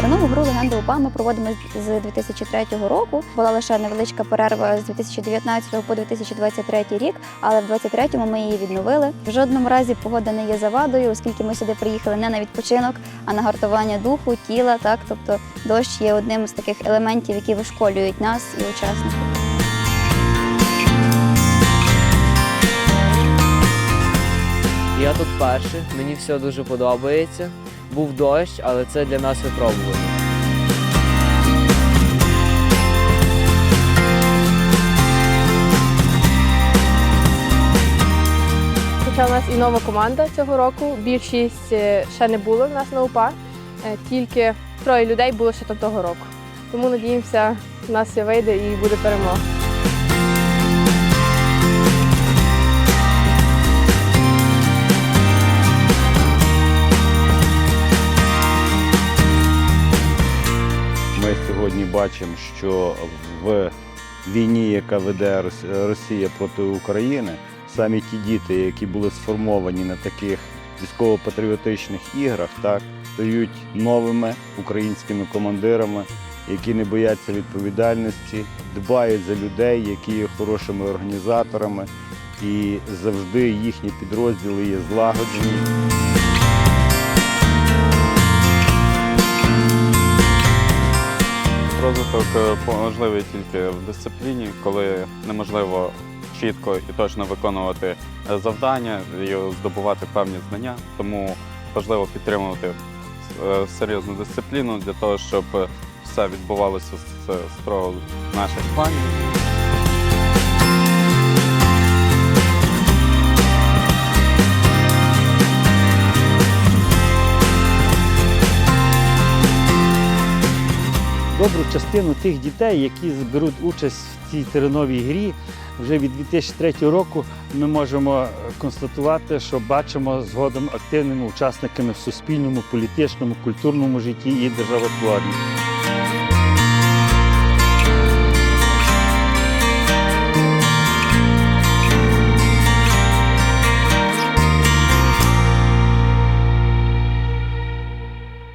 команди УПА ми проводимо з- з 2003 року. Була лише невеличка перерва з 2019 по 2023 рік, але в 2023 ми її відновили. В жодному разі погода не є завадою, оскільки ми сюди приїхали не на відпочинок, а на гартування духу, тіла. Так, тобто дощ є одним з таких елементів, які вишколюють нас і учасників. Я тут перший, мені все дуже подобається. Був дощ, але це для нас випробування. Хоча у нас і нова команда цього року, більшість е, ще не було в нас на УПА, е, тільки троє людей було ще того року. Тому надіємося, в нас все вийде і буде перемога. Ми сьогодні бачимо, що в війні, яка веде Рос- Росія проти України, самі ті діти, які були сформовані на таких військово-патріотичних іграх, так стають новими українськими командирами, які не бояться відповідальності, дбають за людей, які є хорошими організаторами, і завжди їхні підрозділи є злагоджені. Розвиток е, можливий тільки в дисципліні, коли неможливо чітко і точно виконувати е, завдання і здобувати певні знання. Тому важливо підтримувати е, серйозну дисципліну для того, щоб все відбувалося з строго наших планів. Добру частину тих дітей, які беруть участь в цій тереновій грі. Вже від 2003 року ми можемо констатувати, що бачимо згодом активними учасниками в суспільному, політичному, культурному житті і державотворенні.